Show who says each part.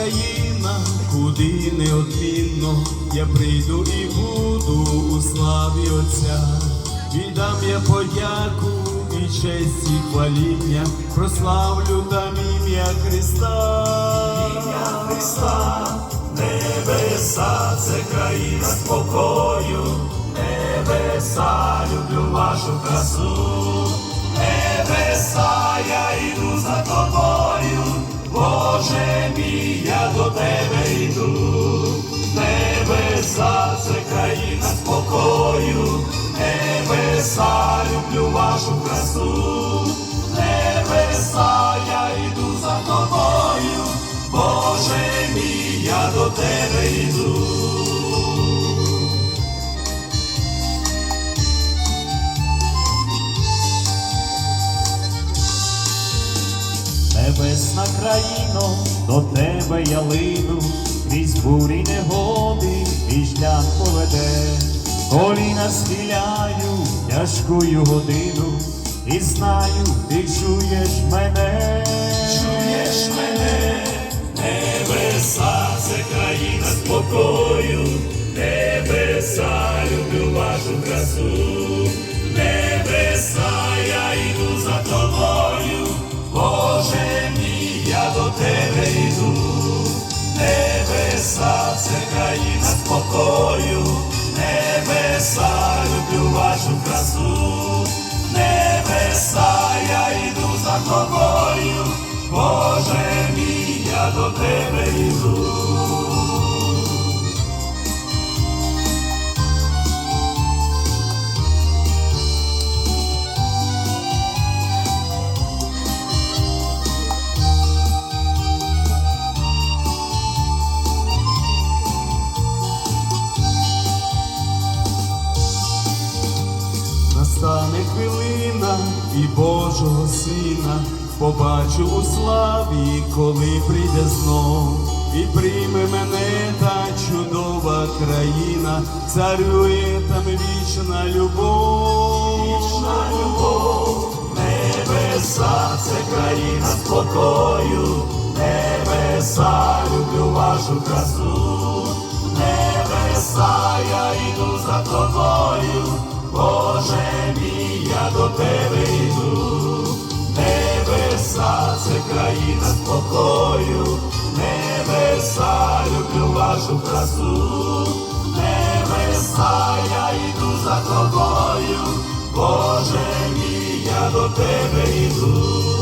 Speaker 1: країна, куди неодмінно я прийду і буду у славі Отця. Віддам я подяку і честь і хваління, прославлю там ім'я Христа. Ім'я Христа, небеса, це країна спокою, небеса, люблю вашу красу, небеса, Боже мій, я до тебе йду, небеса, це країна спокою, небеса, люблю вашу красу, небеса, я йду за тобою, Боже мій, я до тебе йду.
Speaker 2: Небесна країно, до тебе я лину, крізь бурі негоди, і шлях поведе, коліна схиляю тяжкую годину, і знаю, ти чуєш мене.
Speaker 1: Чуєш мене, небеса, це країна спокою, небеса, люблю вашу красу, небеса, це країна спокою, небеса, люблю вашу красу, небеса, я йду за тобою, Боже мій, я до тебе йду. Настане хвилина і Божого Сина побачу у славі, коли прийде знов, і прийме мене та чудова країна, царює там вічна любов. Вічна любов, небеса, це країна спокою, небеса, люблю вашу красу, небеса, я йду за тобою. Боже мій, я до тебе йду, небеса, це країна спокою, небеса, люблю вашу красу, небеса, я йду за тобою, Боже мій, я до тебе йду.